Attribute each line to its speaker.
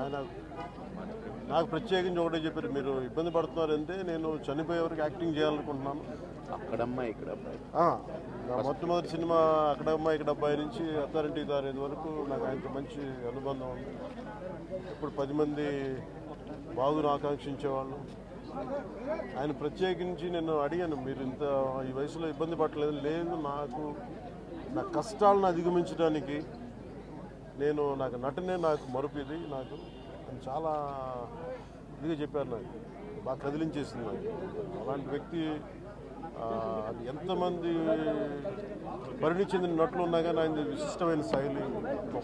Speaker 1: ఆయన నాకు ప్రత్యేకించి ఒకటే చెప్పారు మీరు ఇబ్బంది పడుతున్నారంటే నేను చనిపోయే వరకు యాక్టింగ్ చేయాలనుకుంటున్నాను.
Speaker 2: అక్కడమ్మా ఇక్కడ
Speaker 1: నా మొట్టమొదటి సినిమా అక్కడ అమ్మాయి ఇక్కడ అబ్బాయి నుంచి అథారిటీ దారేది వరకు నాకు ఆయనతో మంచి అనుబంధం ఉంది. ఇప్పుడు పది మంది బాగును ఆకాంక్షించేవాళ్ళు. ఆయన ప్రత్యేకించి నేను అడిగాను మీరు ఇంత ఈ వయసులో ఇబ్బంది పడలేదు లేదు నాకు నా కష్టాలను అధిగమించడానికి నేను నాకు నటనే నాకు మరుపు నాకు చాలా ఇదిగా చెప్పారు నాకు. బాగా కదిలించేసింది నాకు. అలాంటి వ్యక్తి అది ఎంతమంది పరిణి చెందిన నటులు ఉన్నా కానీ ఆయన విశిష్టమైన శైలి